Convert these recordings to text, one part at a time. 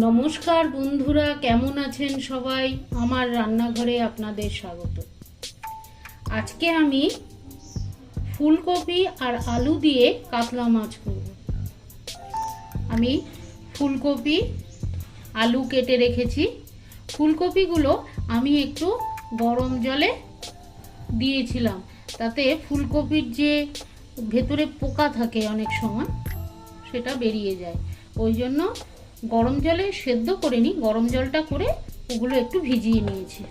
নমস্কার বন্ধুরা, কেমন আছেন সবাই? আমার রান্নাঘরে আপনাদের স্বাগত। আজকে আমি ফুলকপি আর আলু দিয়ে কাতলা মাছ করব। আমি ফুলকপি, আলু কেটে রেখেছি। ফুলকপিগুলো আমি একটু গরম জলে দিয়েছিলাম। তাতে ফুলকপির যে ভেতরে পোকা থাকে অনেক সময়, সেটা বেরিয়ে যায়। ওই জন্য গরম জলে সেদ্ধ করে নিই, গরম জলটা করে ওগুলো একটু ভিজিয়ে নিয়েছি।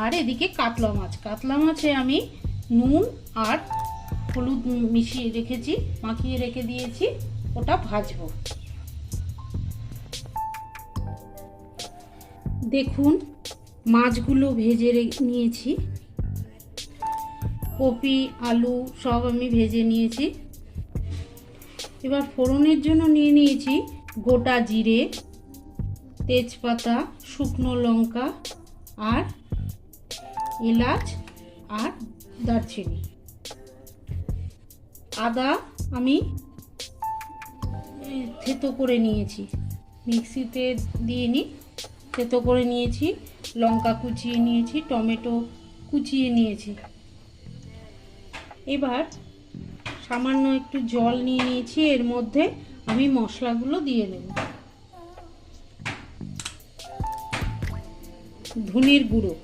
আর এদিকে কাতলা মাছ, কাতলা মাছে আমি নুন আর হলুদ মিশিয়ে রেখেছি, মাখিয়ে রেখে দিয়েছি, ওটা ভাজবো। দেখুন, মাছগুলো ভেজে নিয়েছি। কপি, আলু সব আমি ভেজে নিয়েছি। এবার ফোড়নের জন্য নিয়ে নিয়েছি গোটা জিরে, তেজপাতা, শুকনো লঙ্কা আর এলাচ আর দারচিনি। আদা আমি থেতো করে নিয়েছি। মিক্সিতে দিয়ে নিই থেতো করে নিয়েছি, লঙ্কা কুচিয়ে নিয়েছি, টমেটো কুচিয়ে নিয়েছি। এবার সামান্য একটু জল নিয়ে নিয়েছি, এর মধ্যে আমি মশলাগুলো দিয়ে দেব। ধনের গুঁড়ো।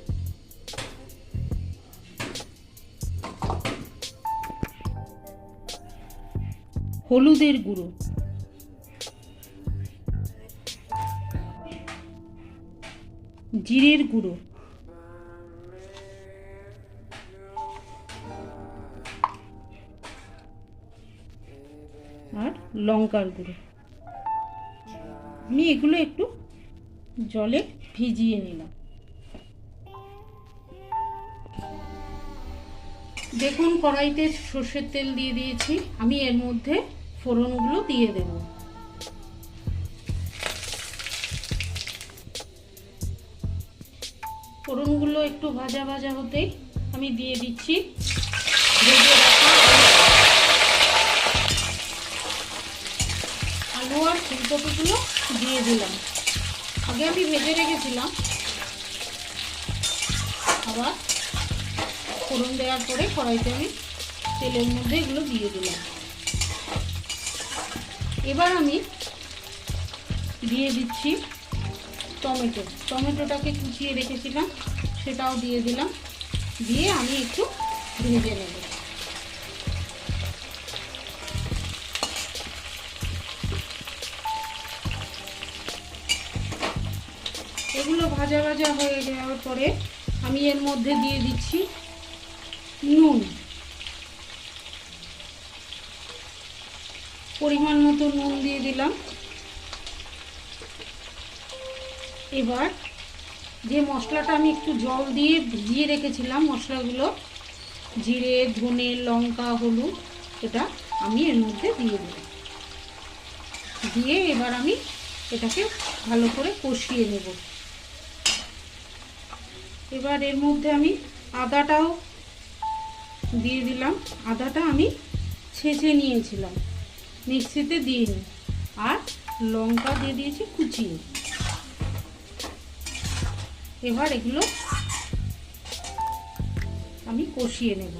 হলুদের গুঁড়ো। জিরের গুঁড়ো। লঙ্কার গুঁড়ো। আমি এগুলো একটু জলে ভিজিয়ে নিলাম। দেখুন, কড়াইতে সর্ষের তেল দিয়ে দিয়েছি। আমি এর মধ্যে ফোড়নগুলো দিয়ে দেব। ফোড়নগুলো একটু ভাজা ভাজা হতেই আমি দিয়ে দিচ্ছি। আলু আর ফুলকপিগুলো দিয়ে দিলাম। আগে আমি ভেজে রেখেছিলাম। আবার ফোড়ন দেওয়ার পরে কড়াইতে আমি তেলের মধ্যে এগুলো দিয়ে দিলাম। এবার আমি দিয়ে দিচ্ছি টমেটো। টমেটোটাকে কুচিয়ে রেখেছিলাম, সেটাও দিয়ে দিলাম। দিয়ে আমি একটু ভেজে নেব। এগুলো ভাজা ভাজা হয়ে যাওয়ার পরে আমি এর মধ্যে দিয়ে দিচ্ছি নুন। পরিমাণ মতো নুন দিয়ে দিলাম। এবার যে মশলাটা আমি একটু জল দিয়ে ভিজিয়ে রেখেছিলাম, মশলাগুলো জিরে, ধনে, লঙ্কা, হলুদ, এটা আমি এর মধ্যে দিয়ে দিলাম। দিয়ে এবার আমি এটাকে ভালো করে কষিয়ে নেব। এবার এর মধ্যে আমি আদাটাও দিয়ে দিলাম। আদাটা আমি ছেঁচে নিয়েছিলাম। মিক্সিতে দিয়ে নিই আর লঙ্কা দিয়ে দিয়েছি, কুচিয়ে। এবার এগুলো আমি কষিয়ে নেব।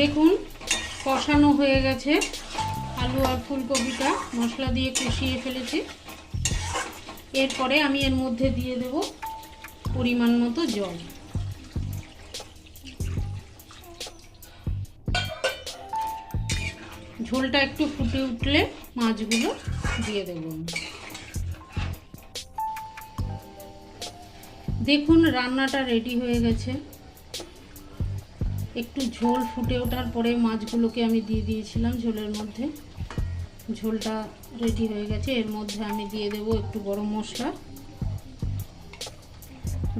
দেখুন, কষানো হয়ে গেছে। আলু আর ফুলকপিটা মশলা দিয়ে কষিয়ে ফেলেছি। এরপরে আমি এর মধ্যে দিয়ে দেব পরিমাণ মতো জল। ঝোলটা একটু ফুটে উঠলে মাছগুলো দিয়ে দেব দেখুন, রান্নাটা রেডি হয়ে গেছে। একটু ঝোল ফুটে ওঠার পরে মাছগুলোকে আমি দিয়ে দিয়েছিলাম ঝোলের মধ্যে। ঝোলটা রেডি হয়ে গেছে। এর মধ্যে আমি দিয়ে দেব একটু গরম মশলা।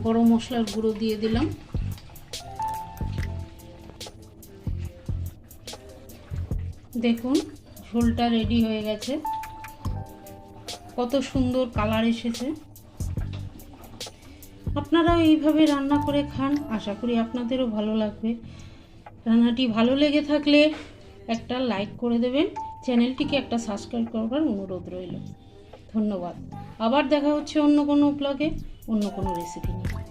গরম মশলার গুঁড়ো দিয়ে দিলাম। দেখুন, ঝোলটা রেডি হয়ে গেছে। কত সুন্দর কালার এসেছে। আপনারাও এইভাবে রান্না করে খান, আশা করি আপনাদেরও ভালো লাগবে। রান্নাটি ভালো লেগে থাকলে একটা লাইক করে দেবেন। চ্যানেলটিকে একটা সাবস্ক্রাইব করবার অনুরোধ রইল। ধন্যবাদ। আবার দেখা হচ্ছে অন্য কোনো ব্লগে অন্য কোনো রেসিপি নিয়ে।